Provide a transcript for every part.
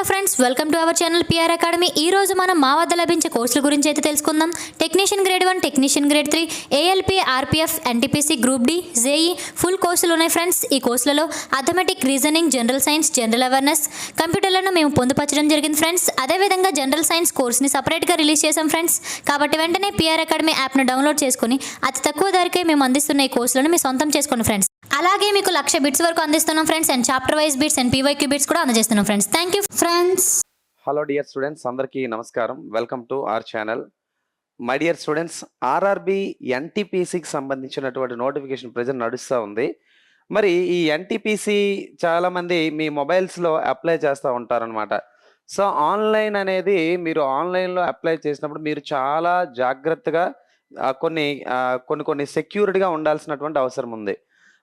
Hello friends welcome to our channel PR academy ఈ రోజు మనం మా వద్ద లభించే కోర్సుల గురించి అయితే తెలుసుకుందాం. Technician grade one technician grade three ALP RPF NTPC group D JE full కోర్సులు ఉన్నాయి ఫ్రెండ్స్. ఈ కోర్సులలో arithmetic reasoning general science general awareness కంప్యూటర్లను మేము పొందుపరచడం జరిగింది ఫ్రెండ్స్. అదేవిధంగా జనరల్ సైన్స్ కోర్స్ని సపరేట్గా రిలీజ్ చేసాం ఫ్రెండ్స్. కాబట్టి వెంటనే పిఆర్ అకాడమీ యాప్ను డౌన్లోడ్ చేసుకుని అతి తక్కువ ధరకే మేము అందిస్తున్న ఈ కోర్సులను మీ సొంతం చేసుకోండి ఫ్రెండ్స్. అలాగే మీకు లక్ష బిట్స్ వరకు అందిస్తున్నాం friends and chapter wise bits and PYQ bits కూడా అందజేస్తున్నాం friends. Thank you friends hello dear students అందరికీ నమస్కారం. Welcome to our channel my dear students RRB ఎన్టీపీసీకి సంబంధించినటువంటి నోటిఫికేషన్ ప్రజెంట్ నడుస్తూ ఉంది. మరి ఈ ఎన్టీపీసీ చాలామంది మీ మొబైల్స్లో అప్లై చేస్తూ ఉంటారనమాట సో ఆన్లైన్ అనేది మీరు ఆన్లైన్లో అప్లై చేసినప్పుడు మీరు చాలా జాగ్రత్తగా కొన్ని కొన్ని కొన్ని సెక్యూరిటీగా ఉండాల్సినటువంటి అవసరం ఉంది.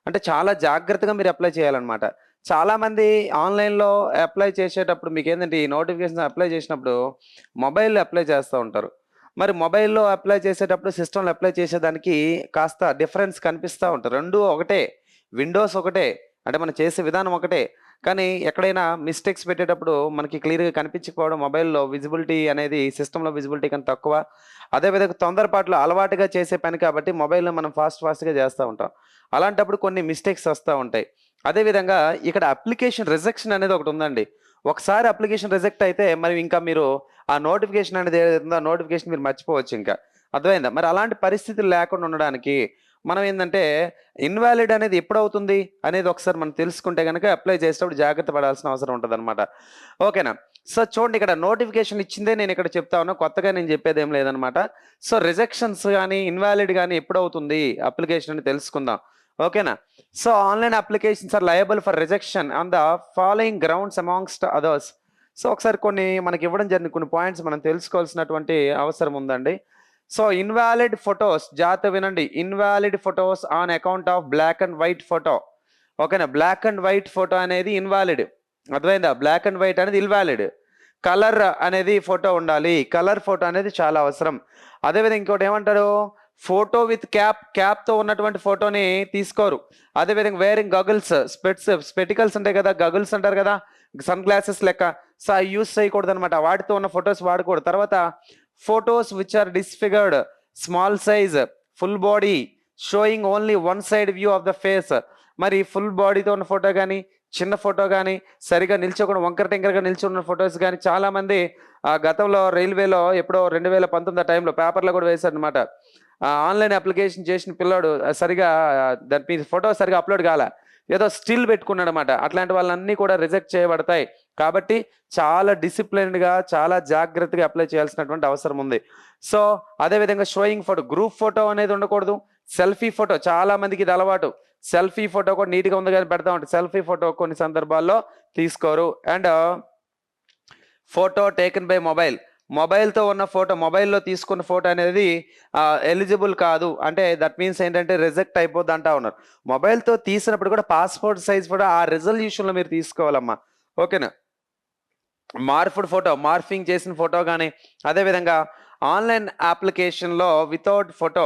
అంటే చాలా జాగ్రత్తగా మీరు అప్లై చేయాలన్నమాట. చాలామంది ఆన్లైన్లో అప్లై చేసేటప్పుడు మీకు ఏంటంటే ఈ నోటిఫికేషన్ అప్లై చేసినప్పుడు మొబైల్లో అప్లై చేస్తూ ఉంటారు. మరి మొబైల్లో అప్లై చేసేటప్పుడు సిస్టంలో అప్లై చేసేదానికి కాస్త డిఫరెన్స్ కనిపిస్తూ ఉంటారు. రెండు ఒకటే. విండోస్ ఒకటే. అంటే మనం చేసే విధానం ఒకటే. కానీ ఎక్కడైనా మిస్టేక్స్ పెట్టేటప్పుడు మనకి క్లియర్గా కనిపించకపోవడం మొబైల్లో విజిబిలిటీ అనేది సిస్టంలో విజిబిలిటీ కానీ తక్కువ. అదేవిధంగా తొందరపాట్లు అలవాటుగా చేసే పని కాబట్టి మొబైల్లో మనం ఫాస్ట్ ఫాస్ట్గా చేస్తూ ఉంటాం. అలాంటప్పుడు కొన్ని మిస్టేక్స్ వస్తూ ఉంటాయి. అదేవిధంగా ఇక్కడ అప్లికేషన్ రిజెక్షన్ అనేది ఒకటి ఉందండి. ఒకసారి అప్లికేషన్ రిజెక్ట్ అయితే మరి ఇంకా మీరు ఆ నోటిఫికేషన్ అనేది ఏదైతుందో ఆ నోటిఫికేషన్ మీరు మర్చిపోవచ్చు ఇంకా. అర్థమైందా? మరి అలాంటి పరిస్థితులు లేకుండా ఉండడానికి మనం ఏంటంటే ఇన్వాలిడ్ అనేది ఎప్పుడు అవుతుంది అనేది ఒకసారి మనం తెలుసుకుంటే కనుక అప్లై చేసేటప్పుడు జాగ్రత్త పడాల్సిన అవసరం ఉంటుంది అనమాట ఓకేనా? సో చూడండి ఇక్కడ నోటిఫికేషన్ ఇచ్చిందే నేను ఇక్కడ చెప్తా ఉన్నా కొత్తగా నేను చెప్పేది ఏం లేదనమాట సో రిజెక్షన్స్ కానీ ఇన్వాలిడ్ కానీ ఎప్పుడు అవుతుంది అప్లికేషన్ అని తెలుసుకుందాం. ఓకేనా? So online applications are liable for rejection on the following grounds amongst others so ఒకసారి కొన్ని మనకి ఇవ్వడం జరిగిన కొన్ని పాయింట్స్ మనం తెలుసుకోవాల్సినటువంటి అవసరం ఉందండి. సో ఇన్వాలిడ్ ఫొటోస్ జాగ్రత్త వినండి. Invalid photos on account of black and white photo. ఓకేనా? బ్లాక్ అండ్ వైట్ ఫోటో అనేది ఇన్వాలిడ్. అర్థమైందా? బ్లాక్ అండ్ వైట్ అనేది ఇన్వాలిడ్. కలర్ అనేది ఫోటో ఉండాలి. కలర్ ఫోటో అనేది చాలా అవసరం. అదేవిధంగా ఇంకోటి ఏమంటారు? ఫోటో విత్ క్యాప్ క్యాప్తో ఉన్నటువంటి ఫోటోని తీసుకోరు. అదేవిధంగా వేరింగ్ గగుల్స్ స్పెట్స్ స్పెటికల్స్ ఉంటాయి కదా గగుల్స్ అంటారు కదా సన్ గ్లాసెస్ లెక్క. సో యూస్ చేయకూడదు అనమాట వాటితో ఉన్న ఫొటోస్ వాడకూడదు. తర్వాత photos which are disfigured small size full body showing only one side view of the face మరి ఫుల్ బాడీతో ఉన్న ఫోటో కానీ చిన్న ఫోటో కానీ సరిగా నిల్చోకుండా వంకర టెంకరగా నిల్చున్న ఫొటోస్ కానీ చాలామంది ఆ గతంలో రైల్వేలో ఎప్పుడో రెండు వేల పంతొమ్మిది టైంలో పేపర్లో కూడా వేశారనమాట ఆన్లైన్ అప్లికేషన్ చేసిన పిల్లాడు సరిగా దాని మీద ఫోటో సరిగా అప్లోడ్ కాల. ఏదో స్టిల్ పెట్టుకున్నాడు అనమాట అట్లాంటి వాళ్ళన్నీ కూడా రిజెక్ట్ చేయబడతాయి. కాబట్టి చాలా డిసిప్లిన్డ్గా చాలా జాగ్రత్తగా అప్లై చేయాల్సినటువంటి అవసరం ఉంది. సో అదేవిధంగా షోయింగ్ ఫోటో గ్రూప్ ఫోటో అనేది ఉండకూడదు. సెల్ఫీ ఫోటో చాలా మందికి ఇది అలవాటు. సెల్ఫీ ఫోటో కూడా నీట్గా ఉంది కానీ పెడతా ఉంటారు సెల్ఫీ ఫోటో కొన్ని సందర్భాల్లో తీసుకోరు. And photo taken by mobile మొబైల్తో ఉన్న ఫోటో మొబైల్లో తీసుకున్న ఫోటో అనేది ఎలిజిబుల్ కాదు. అంటే దట్ మీన్స్ ఏంటంటే రిజెక్ట్ అయిపోద్ది అంటా ఉన్నారు. మొబైల్తో తీసినప్పుడు కూడా పాస్పోర్ట్ సైజ్ ఫోటో ఆ రెజల్యూషన్లో మీరు తీసుకోవాలమ్మా. ఓకేనా? మార్ఫుడ్ ఫోటో మార్ఫింగ్ చేసిన ఫోటో కానీ అదేవిధంగా ఆన్లైన్ అప్లికేషన్లో వితౌట్ ఫోటో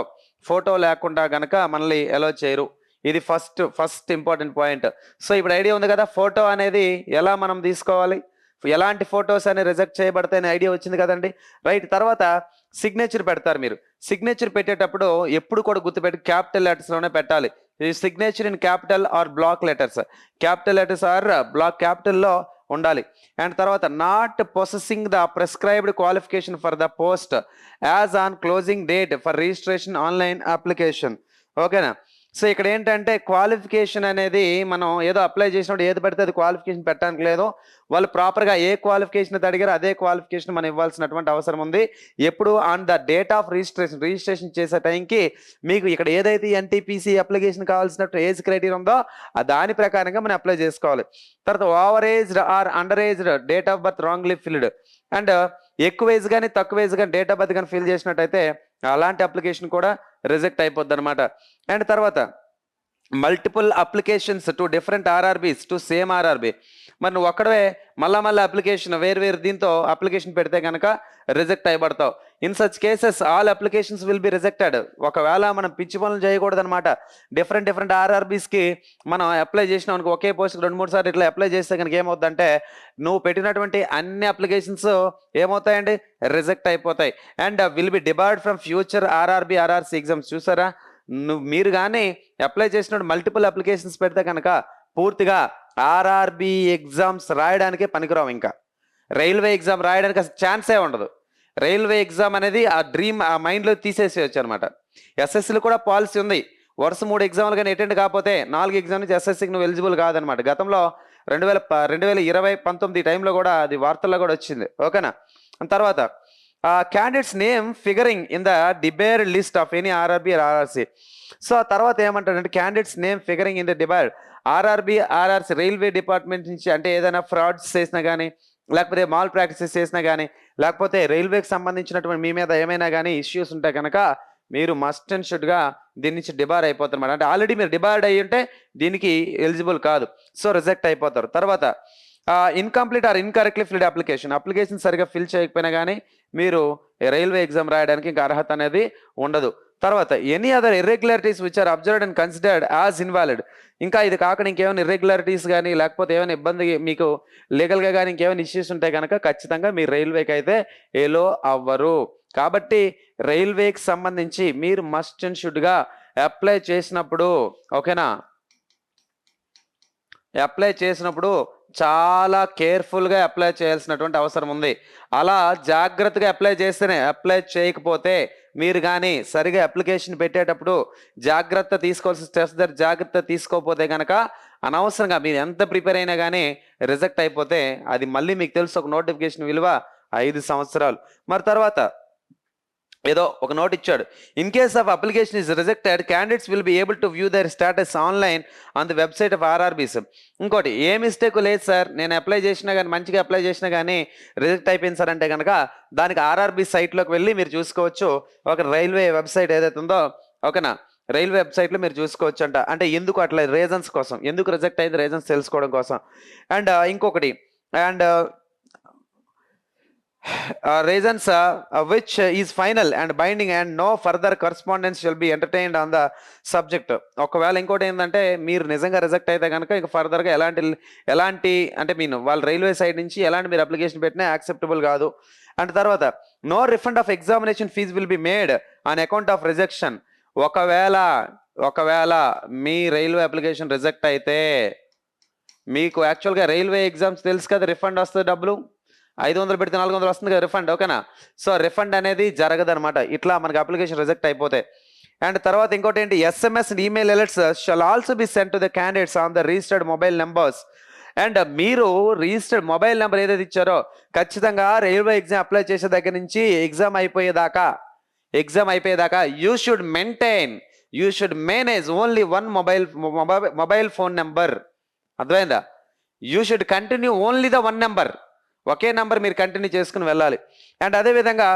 ఫోటో లేకుండా గనక మనల్ని ఎలా చేయరు. ఇది first first important point so ఇప్పుడు ఐడియా ఉంది కదా ఫోటో అనేది ఎలా మనం తీసుకోవాలి? ఎలాంటి ఫొటోస్ అని రిజెక్ట్ చేయబడతాయని ఐడియా వచ్చింది కదండి. రైట్ తర్వాత సిగ్నేచర్ పెడతారు మీరు. సిగ్నేచర్ పెట్టేటప్పుడు ఎప్పుడు కూడా గుర్తుపెట్టి క్యాపిటల్ లెటర్స్లోనే పెట్టాలి. Signature in capital or block letters. Capital letters or block క్యాపిటల్లో ఉండాలి. అండ్ తర్వాత not processing the prescribed qualification for the post as on closing date for registration online application. ఓకేనా? సో ఇక్కడ ఏంటంటే క్వాలిఫికేషన్ అనేది మనం ఏదో అప్లై చేసినప్పుడు ఏది పడితే అది క్వాలిఫికేషన్ పెట్టడానికి లేదు. వాళ్ళు ప్రాపర్గా ఏ క్వాలిఫికేషన్ అయితే అడిగారో అదే క్వాలిఫికేషన్ మనం ఇవ్వాల్సినటువంటి అవసరం ఉంది. ఎప్పుడు on the date of registration registration చేసే టైంకి మీకు ఇక్కడ ఏదైతే ఎన్టీపీసీ అప్లికేషన్ కావాల్సినట్టు ఏజ్ క్రైటీరియా ఉందో ఆ దాని ప్రకారంగా మనం అప్లై చేసుకోవాలి. తర్వాత over aged or under aged date of birth wrongly filled and ఎక్కువ ఏజ్ కానీ తక్కువ ఏజ్ కానీ డేట్ ఆఫ్ బర్త్ కానీ ఫిల్ చేసినట్టయితే అలాంటి అప్లికేషన్ కూడా రిజెక్ట్ అయిపోద్ది అనమాట అండ్ తర్వాత multiple applications to different RRBs to same RRB మరి నువ్వు ఒక్కడవే మళ్ళా మళ్ళీ అప్లికేషన్ వేరు వేరు దీంతో అప్లికేషన్ పెడితే కనుక reject అయిపడతావు. In such cases all applications will be rejected ఒకవేళ మనం పిచ్చి పనులు చేయకూడదనమాట డిఫరెంట్ డిఫరెంట్ ఆర్ఆర్బీస్కి మనం అప్లై చేసిన ఒకే పోస్ట్ రెండు మూడు సార్లు ఇట్లా అప్లై చేస్తే కనుక ఏమవుతుందంటే నువ్వు పెట్టినటువంటి అన్ని అప్లికేషన్స్ ఏమవుతాయండి? రిజెక్ట్ అయిపోతాయి. And will be debarred from future RRB RRC exams చూసారా? నువ్వు మీరు కానీ అప్లై చేసినప్పుడు మల్టిపుల్ అప్లికేషన్స్ పెడితే కనుక పూర్తిగా ఆర్ఆర్బి ఎగ్జామ్స్ రాయడానికే పనికిరావు ఇంకా. రైల్వే ఎగ్జామ్ రాయడానికి అసలు ఛాన్సే ఉండదు. రైల్వే ఎగ్జామ్ అనేది ఆ డ్రీమ్ ఆ మైండ్లో తీసేసేయచ్చు అనమాట ఎస్ఎస్సీలో కూడా పాలసీ ఉంది. వరుస మూడు ఎగ్జామ్లు కానీ అటెండ్ కాకపోతే నాలుగు ఎగ్జామ్ నుంచి ఎస్ఎస్సీకి నువ్వు ఎలిజిబుల్ కాదనమాట గతంలో రెండు వేల ప- రెండు వేల ఇరవై పంతొమ్మిది టైంలో కూడా అది వార్తల్లో కూడా వచ్చింది. ఓకేనా? తర్వాత candidates name figuring in the debarred list of any RRB RRC so ఆ తర్వాత ఏమంటారంటే candidates name figuring in the debarred RRB RRC railway department నుంచి అంటే ఏదైనా ఫ్రాడ్స్ చేసినా కానీ లేకపోతే మాల్ ప్రాక్టీసెస్ చేసినా కానీ లేకపోతే రైల్వేకి సంబంధించినటువంటి మీ మీద ఏమైనా కానీ ఇష్యూస్ ఉంటే కనుక మీరు మస్ట్ అండ్ షుడ్గా దీని నుంచి డిబార్ అయిపోతారు అంటే ఆల్రెడీ మీరు డిబార్డ్ అయ్యి ఉంటే దీనికి ఎలిజిబుల్ కాదు. సో రిజెక్ట్ అయిపోతారు. తర్వాత incomplete or incorrectly filled application application సరిగా ఫిల్ చేయకపోయినా కానీ మీరు రైల్వే ఎగ్జామ్ రాయడానికి ఇంకా అర్హత అనేది ఉండదు. తర్వాత any other irregularities which are observed and considered as invalid ఇంకా ఇది కాకుండా ఇంకేమైనా ఇర్రెగ్యులారిటీస్ కానీ లేకపోతే ఏమైనా ఇబ్బంది మీకు లీగల్గా కానీ ఇంకేమైనా ఇష్యూస్ ఉంటే కనుక ఖచ్చితంగా మీరు రైల్వేకి అయితే ఏలో అవ్వరు. కాబట్టి రైల్వేకి సంబంధించి మీరు మస్ట్ అండ్ షుడ్గా అప్లై చేసినప్పుడు ఓకేనా అప్లై చేసినప్పుడు చాలా కేర్ఫుల్గా అప్లై చేయాల్సినటువంటి అవసరం ఉంది. అలా జాగ్రత్తగా అప్లై చేస్తేనే అప్లై చేయకపోతే మీరు కానీ సరిగా అప్లికేషన్ పెట్టేటప్పుడు జాగ్రత్త తీసుకోవాల్సిన స్టెప్స్ దగ్గర జాగ్రత్త తీసుకోకపోతే కనుక అనవసరంగా మీరు ఎంత ప్రిపేర్ అయినా కానీ రిజెక్ట్ అయిపోతే అది మళ్ళీ మీకు తెలుసు ఒక నోటిఫికేషన్ విలువ ఐదు సంవత్సరాలు. మరి తర్వాత ఏదో ఒక నోట్ ఇచ్చాడు. In case of application is rejected candidates will be able to view their status online on the website of RRBs ఇంకోటి ఏ మిస్టేక్ లేదు సార్ నేను అప్లై చేసినా కానీ మంచిగా అప్లై చేసినా కానీ రిజెక్ట్ అయిపోయింది సార్ అంటే కనుక దానికి ఆర్ఆర్బీ సైట్లోకి వెళ్ళి మీరు చూసుకోవచ్చు. ఒక రైల్వే వెబ్సైట్ ఏదైతే ఉందో ఓకేనా? రైల్వే వెబ్సైట్లో మీరు చూసుకోవచ్చు అంట. అంటే ఎందుకు అట్లా రీజన్స్ కోసం? ఎందుకు రిజెక్ట్ అయింది? రీజన్స్ తెలుసుకోవడం కోసం. అండ్ ఇంకొకటి and reasons which is final and binding and no further correspondence shall be entertained on the subject ఒకవేళ ఇంకోటి ఏంటంటే మీరు నిజంగా రిజెక్ట్ అయితే కనుక ఇక ఫర్దర్గా ఎలాంటి ఎలాంటి అంటే మీన్ వాళ్ళ రైల్వే సైడ్ నుంచి ఎలాంటి మీరు అప్లికేషన్ పెట్టినా యాక్సెప్టబుల్ కాదు. అండ్ తర్వాత no refund of examination fee will be made on account of rejection ఒకవేళ ఒకవేళ మీ రైల్వే అప్లికేషన్ రిజెక్ట్ అయితే మీకు యాక్చువల్గా రైల్వే ఎగ్జామ్స్ తెలుసు కదా రిఫండ్ వస్తుంది డబ్బులు? ఐదు వందలు పెడితే నాలుగు వందలు వస్తుంది కదా రిఫండ్ ఓకేనా? సో రిఫండ్ అనేది జరగదు అనమాట ఇట్లా మనకి అప్లికేషన్ రిజెక్ట్ అయిపోతే. అండ్ తర్వాత ఇంకోటి ఏంటి? SMS and email alerts shall also be send to the candidates on the registered mobile numbers and మీరు రిజిస్టర్డ్ మొబైల్ నెంబర్ ఏదైతే ఇచ్చారో ఖచ్చితంగా రైల్వే ఎగ్జామ్ అప్లై చేసే దగ్గర నుంచి ఎగ్జామ్ అయిపోయేదాకా ఎగ్జామ్ అయిపోయేదాకా you should maintain you should manage only one mobile mobile phone number అర్థమైందా? You should continue only the one number ఒకే నెంబర్ మీరు కంటిన్యూ చేసుకుని వెళ్ళాలి. అండ్ అదేవిధంగా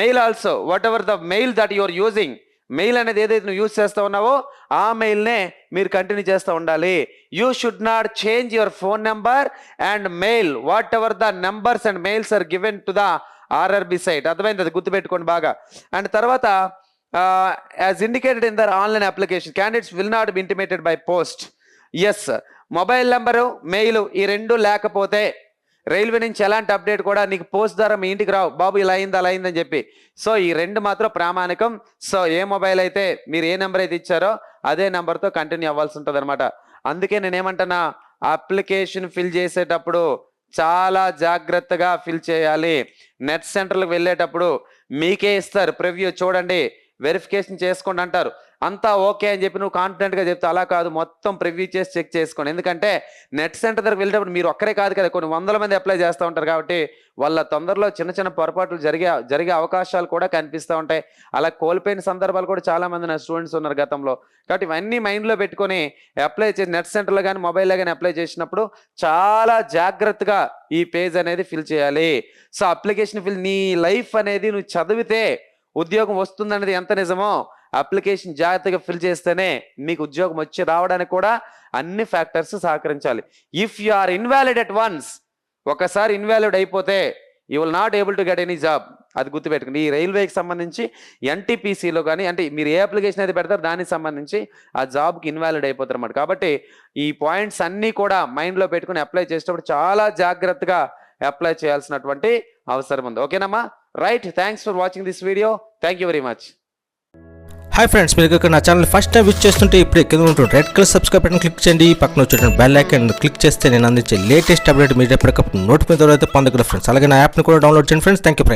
mail also whatever the mail that you're using mail అనేది ఏదైతే నువ్వు యూజ్ చేస్తూ ఉన్నావో ఆ మెయిల్నే మీరు కంటిన్యూ చేస్తూ ఉండాలి. You should not change your phone number and mail whatever the numbers and mails are given to the RRB site అర్థమైంది అది గుర్తుపెట్టుకోండి బాగా. అండ్ తర్వాత as indicated in their online application candidates will not be intimated by post yes mobile number mail ఈ రెండు లేకపోతే railway నుంచి ఎలాంటి అప్డేట్ కూడా నీకు పోస్ట్ ద్వారా మీ ఇంటికి రావు. బాబు ఇలా అయింది అలా అయిందని చెప్పి. సో ఈ రెండు మాత్రం ప్రామాణికం. సో ఏ మొబైల్ అయితే మీరు ఏ నెంబర్ అయితే ఇచ్చారో అదే నెంబర్తో కంటిన్యూ అవ్వాల్సి ఉంటుంది అనమాట అందుకే నేనేమంటున్నా అప్లికేషన్ ఫిల్ చేసేటప్పుడు చాలా జాగ్రత్తగా ఫిల్ చేయాలి. నెట్ సెంటర్లకు వెళ్ళేటప్పుడు మీకే ఇస్తారు. ప్రివ్యూ చూడండి. వెరిఫికేషన్ చేసుకోండి అంటారు. అంతా ఓకే అని చెప్పి నువ్వు కాన్ఫిడెంట్గా చెప్తే అలా కాదు. మొత్తం ప్రివ్యూ చేసి చెక్ చేసుకోండి. ఎందుకంటే నెట్ సెంటర్ దగ్గర వెళ్ళేటప్పుడు మీరు ఒక్కరే కాదు కదా కొన్ని వందల మంది అప్లై చేస్తూ ఉంటారు కాబట్టి వాళ్ళ తొందరలో చిన్న చిన్న పొరపాట్లు జరిగే జరిగే అవకాశాలు కూడా కనిపిస్తూ ఉంటాయి. అలా కోల్పోయిన సందర్భాలు కూడా చాలామంది నా స్టూడెంట్స్ ఉన్నారు గతంలో. కాబట్టి ఇవన్నీ మైండ్లో పెట్టుకొని అప్లై చేసి నెట్ సెంటర్లో కానీ మొబైల్లో కానీ అప్లై చేసినప్పుడు చాలా జాగ్రత్తగా ఈ పేజ్ అనేది ఫిల్ చేయాలి. సో అప్లికేషన్ ఫిల్ నీ లైఫ్ అనేది నువ్వు చదివితే ఉద్యోగం వస్తుందనేది ఎంత నిజమో అప్లికేషన్ జాగ్రత్తగా ఫిల్ చేస్తేనే మీకు ఉద్యోగం వచ్చి రావడానికి కూడా అన్ని ఫ్యాక్టర్స్ సహకరించాలి. If you are invalid at once ఒకసారి ఇన్వాలిడ్ అయిపోతే you will not able to get any job అది గుర్తుపెట్టుకుని ఈ రైల్వేకి సంబంధించి ఎన్టీపీసీలో కానీ అంటే మీరు ఏ అప్లికేషన్ అయితే పెడతారో దానికి సంబంధించి ఆ జాబ్కి ఇన్వాలిడ్ అయిపోతారు అన్నమాట. కాబట్టి ఈ పాయింట్స్ అన్నీ కూడా మైండ్లో పెట్టుకుని అప్లై చేసేటప్పుడు చాలా జాగ్రత్తగా అప్లై చేయాల్సినటువంటి అవసరం ఉంది. ఓకేనమ్మా? Right thanks for watching this video thank you very much hi friends మీరు ఇక్కడ నా ఛానల్ ఫస్ట్ టైం విచ్ చేస్తుంటే ఇప్పుడు కింద ఉంటుంది red colour subscribe button click చేయండి. పక్కన వచ్చేటువంటి బెల్ ఐకన్ క్లిక్ చేస్తే నేను అందించే లేటెస్ట్ అప్డేట్ మీరు ఎప్పటికప్పుడు నోటిఫికేషన్ అయితే పొందగలరు ఫ్రెండ్స్ అలాగే నా యాప్ని కూడా డౌన్లోడ్ చేయండి. Friends thank you